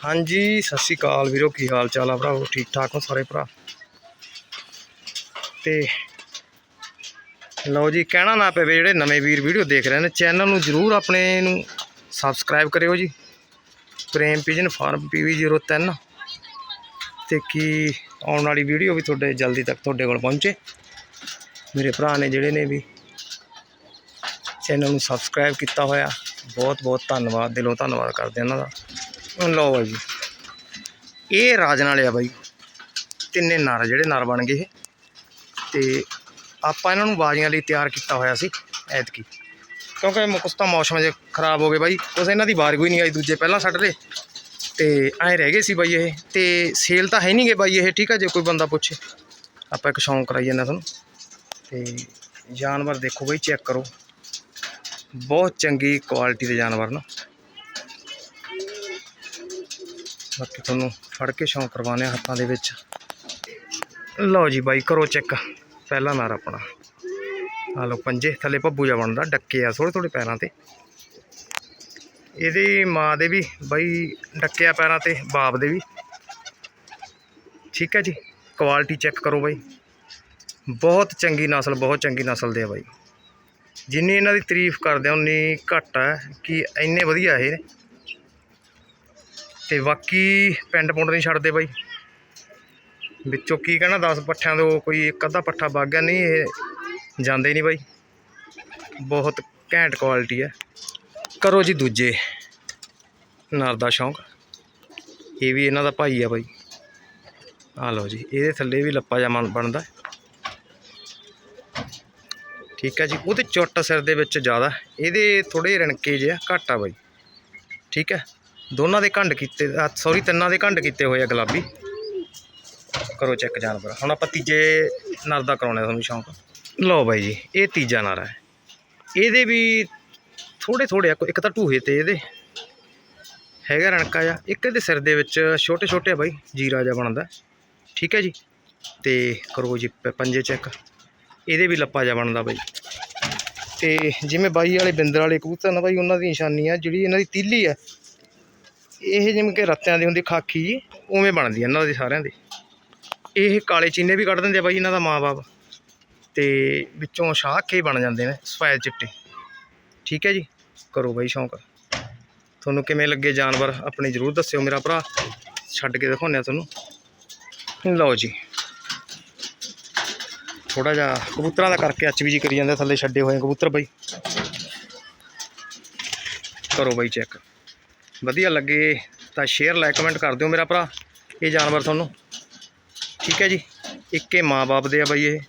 ਹਾਂਜੀ, ਸਤਿ ਸ਼੍ਰੀ ਅਕਾਲ ਵੀਰੋ, ਕੀ ਹਾਲ ਚਾਲ ਆ ਭਰਾਵੋ? ਠੀਕ ਠਾਕ ਹੋ ਸਾਰੇ ਭਰਾ? ਤੇ ਲਓ ਜੀ, ਕਹਿਣਾ ਨਾ ਪਵੇ ਜਿਹੜੇ ਨਵੇਂ ਵੀਰ ਵੀਡੀਓ ਦੇਖ ਰਹੇ ਨੇ, ਚੈਨਲ ਨੂੰ ਜਰੂਰ ਆਪਣੇ ਨੂੰ ਸਬਸਕ੍ਰਾਈਬ ਕਰਿਓ ਜੀ। ਪ੍ਰੇਮ ਪਿਜਨ ਫਾਰਮ PV03 ਤੇ ਕੀ ਆਉਣ ਵਾਲੀ ਵੀਡੀਓ ਵੀ ਤੁਹਾਡੇ, ਜਲਦੀ ਤੱਕ ਤੁਹਾਡੇ ਕੋਲ ਪਹੁੰਚੇ। ਮੇਰੇ ਭਰਾ ਨੇ ਜਿਹੜੇ ਨੇ ਵੀ ਚੈਨਲ ਨੂੰ ਸਬਸਕ੍ਰਾਈਬ ਕੀਤਾ ਹੋਇਆ ਬਹੁਤ ਬਹੁਤ ਧੰਨਵਾਦ, ਦਿਲੋਂ ਧੰਨਵਾਦ ਕਰਦੇ ਉਹਨਾਂ ਦਾ। ਲਓ ਬਾਈ ਜੀ। ਇਹ ਰਾਜਨ ਵਾਲੇ ਆ ਬਾਈ। ਤਿੰਨੇ ਨਰ ਜਿਹੜੇ ਨਰ ਬਣ ਗਏ ਇਹ। ਤੇ ਆਪਾਂ ਇਹਨਾਂ ਨੂੰ ਬਾਜ਼ੀਆਂ ਲਈ ਤਿਆਰ ਕੀਤਾ ਹੋਇਆ ਸੀ ਐਤਕੀ। ਕਿਉਂਕਿ ਕੁਛ ਤਾਂ ਮੌਸਮ ਜੇ ਖਰਾਬ ਹੋ ਗਏ ਬਾਈ। ਕੁਛ ਇਹਨਾਂ ਦੀ ਬਾਰ ਕੋਈ ਨਹੀਂ ਆਈ, ਦੂਜੇ ਪਹਿਲਾਂ ਛੱਡ ਲਏ। ਤੇ ਐਂ ਰਹਿ ਗਏ ਸੀ ਬਾਈ ਇਹ। ਤੇ ਸੇਲ ਤਾਂ ਹੈ ਨਹੀਂਗੇ ਬਾਈ ਇਹ, ਠੀਕ ਆ? ਜੇ ਕੋਈ ਬੰਦਾ ਪੁੱਛੇ। ਆਪਾਂ ਇੱਕ ਸ਼ੌਂਕ ਕਰਾਈ ਜਾਂਦਾ ਤੁਹਾਨੂੰ। ਤੇ ਜਾਨਵਰ ਦੇਖੋ ਬਾਈ, ਚੈੱਕ ਕਰੋ। ਬਹੁਤ ਚੰਗੀ ਕੁਆਲਿਟੀ ਦੇ ਜਾਨਵਰ ਨਾ। ਬਾਕੀ ਤੁਹਾਨੂੰ ਫੜ ਕੇ ਸ਼ੌਂਕ ਕਰਵਾਉਂਦੇ ਹਾਂ ਹੱਥਾਂ ਦੇ ਵਿੱਚ। ਲਓ ਜੀ ਬਾਈ, ਕਰੋ ਚੈੱਕ। ਪਹਿਲਾ ਨਾਰ ਆਪਣਾ। ਆ ਲਓ ਪੰਜੇ, ਥੱਲੇ ਭੱਬੂ ਜਾ ਬਣਦਾ, ਡੱਕੇ ਆ ਥੋੜੇ ਥੋੜੇ ਪੈਰਾਂ ਤੇ। ਇਹਦੀ ਮਾਂ ਦੇ ਵੀ ਬਾਈ ਡੱਕਿਆ ਪੈਰਾਂ ਤੇ, ਬਾਪ ਦੇ ਵੀ। ਠੀਕ ਹੈ ਜੀ ਕੁਆਲਿਟੀ ਚੈੱਕ ਕਰੋ ਬਾਈ। ਬਹੁਤ ਚੰਗੀ ਨਸਲ, ਬਹੁਤ ਚੰਗੀ ਨਸਲ ਦੇ ਆ ਬਾਈ। ਜਿੰਨੀ ਇਹਨਾਂ ਦੀ ਤਾਰੀਫ ਕਰਦੇ ਆ, ਉਨੀ ਘੱਟ ਆ, ਕਿ ਇੰਨੇ ਵਧੀਆ ਇਹ। ਤੇ ਬਾਕੀ ਪਿੰਡ ਪੁੰਡ ਨਹੀਂ ਛੱਡਦੇ ਬਾਈ। ਵਿੱਚੋਂ ਕੀ ਕਹਿਣਾ 10 ਪੱਠਿਆਂ ਤੋਂ ਕੋਈ ਇੱਕ ਅੱਧਾ ਪੱਠਾ ਵਗ ਗਿਆ, ਨਹੀਂ, ਇਹ ਜਾਂਦੇ ਨਹੀਂ ਬਾਈ। ਬਹੁਤ ਘੈਂਟ ਕੁਆਲਿਟੀ ਹੈ। ਕਰੋ ਜੀ ਦੂਜੇ। ਨਰ ਦਾ ਸ਼ੌਂਕ। ਇਹ ਵੀ ਇਹਨਾਂ ਦਾ ਭਾਈ ਆ ਬਾਈ। ਆ ਲਓ ਜੀ, ਇਹਦੇ ਥੱਲੇ ਵੀ ਲੱਪਾ ਜਾ ਬਣਦਾ। ਠੀਕ ਹੈ ਜੀ ਉਹਦੇ ਚੁੱਟ ਸਿਰ ਦੇ ਵਿੱਚ ਜ਼ਿਆਦਾ। ਇਹਦੇ ਥੋੜੇ ਰਣਕੇ ਜਿਹਾ ਘੱਟ ਆ ਬਾਈ। ਠੀਕ ਹੈ। ਦੋਨਾਂ ਦੇ ਘੰਡ ਕੀਤੇ ਸੌਰੀ ਤਿੰਨਾਂ ਦੇ ਘੰਡ ਕੀਤੇ ਹੋਏ ਆ ਗੁਲਾਬੀ। ਕਰੋ ਚੈੱਕ ਜਾਨਵਰ ਹੁਣ ਆਪਾਂ ਤੀਜੇ ਨਰ ਦਾ ਕਰਾਉਣਾ ਤੁਹਾਨੂੰ ਸ਼ੌਂਕ। ਲਓ ਬਾਈ ਜੀ, ਇਹ ਤੀਜਾ ਨਰ ਹੈ ਇਹਦੇ ਵੀ ਥੋੜੇ ਥੋੜੇ ਆ ਇੱਕ ਤਾਂ ਢੂਹੇ ਤੇ ਇਹਦੇ। ਹੈਗਾ ਰਣਕਾ ਜਾ ਇੱਕ ਇਹਦੇ ਸਿਰ ਦੇ ਵਿੱਚ ਛੋਟੇ ਛੋਟੇ ਆ ਬਾਈ, ਜੀਰਾ ਜਿਹਾ ਬਣਦਾ। ਠੀਕ ਹੈ ਜੀ? ਤੇ ਕਰੋ ਜੀ, ਪ- ਪੰਜੇ ਚੈੱਕ ਇਹਦੇ ਵੀ ਲੱਪਾ ਜਿਹਾ ਬਣਦਾ ਬਾਈ। ਤੇ ਜਿਵੇਂ ਬਾਈ ਵਾਲੇ ਬਿੰਦਰ ਵਾਲੇ ਕਬੂਤਰ ਨਾ ਬਾਈ, ਉਹਨਾਂ ਦੀ ਨਿਸ਼ਾਨੀ ਆ ਜਿਹੜੀ ਇਹਨਾਂ ਦੀ ਤੀਲੀ ਆ ਇਹ ਜਿਵੇਂ ਕਿ ਰੱਤਿਆਂ ਦੀ ਹੁੰਦੀ ਖਾਕੀ ਜੀ, ਉਵੇਂ ਬਣਦੀ ਆ ਇਹਨਾਂ ਦੀ ਸਾਰਿਆਂ ਦੀ। ਇਹ ਕਾਲੇ ਚੀਨੇ ਵੀ ਕੱਢ ਦਿੰਦੇ ਆ ਬਾਈ ਇਹਨਾਂ ਦਾ ਮਾਂ-ਬਾਪ ਤੇ ਵਿੱਚੋਂ ਸ਼ਾਹ ਕੇ ਬਣ ਜਾਂਦੇ ਨੇ, ਸਫੈਦ ਚਿੱਟੇ। ਠੀਕ ਹੈ ਜੀ? ਕਰੋ ਬਾਈ ਸ਼ੌਂਕ। ਤੁਹਾਨੂੰ ਕਿਵੇਂ ਲੱਗੇ ਜਾਨਵਰ, ਆਪਣੀ ਜ਼ਰੂਰ ਦੱਸਿਓ ਮੇਰਾ ਭਰਾ। ਛੱਡ ਕੇ ਦਿਖਾਉਂਦੇ ਆ ਤੁਹਾਨੂੰ। ਲਓ ਜੀ। ਥੋੜਾ ਜਿਹਾ ਕਬੂਤਰਾਂ ਦਾ ਕਰਕੇ ਅੱਚ ਵੀ ਜੀ ਕਰੀ ਜਾਂਦੇ ਥੱਲੇ ਛੱਡੇ ਹੋਏ ਕਬੂਤਰ ਬਾਈ। ਕਰੋ ਬਾਈ ਚੈੱਕ। ਵਧੀਆ ਲੱਗੇ ਤਾਂ ਸ਼ੇਅਰ ਲਾਈਕ ਕਮੈਂਟ ਕਰ ਦਿਓ ਮੇਰਾ ਭਰਾ, ਇਹ ਜਾਨਵਰ ਤੁਹਾਨੂੰ। ਠੀਕ ਹੈ ਜੀ? ਇੱਕੇ ਮਾਂ-ਬਾਪ ਦੇ ਆ ਬਾਈ ਇਹ।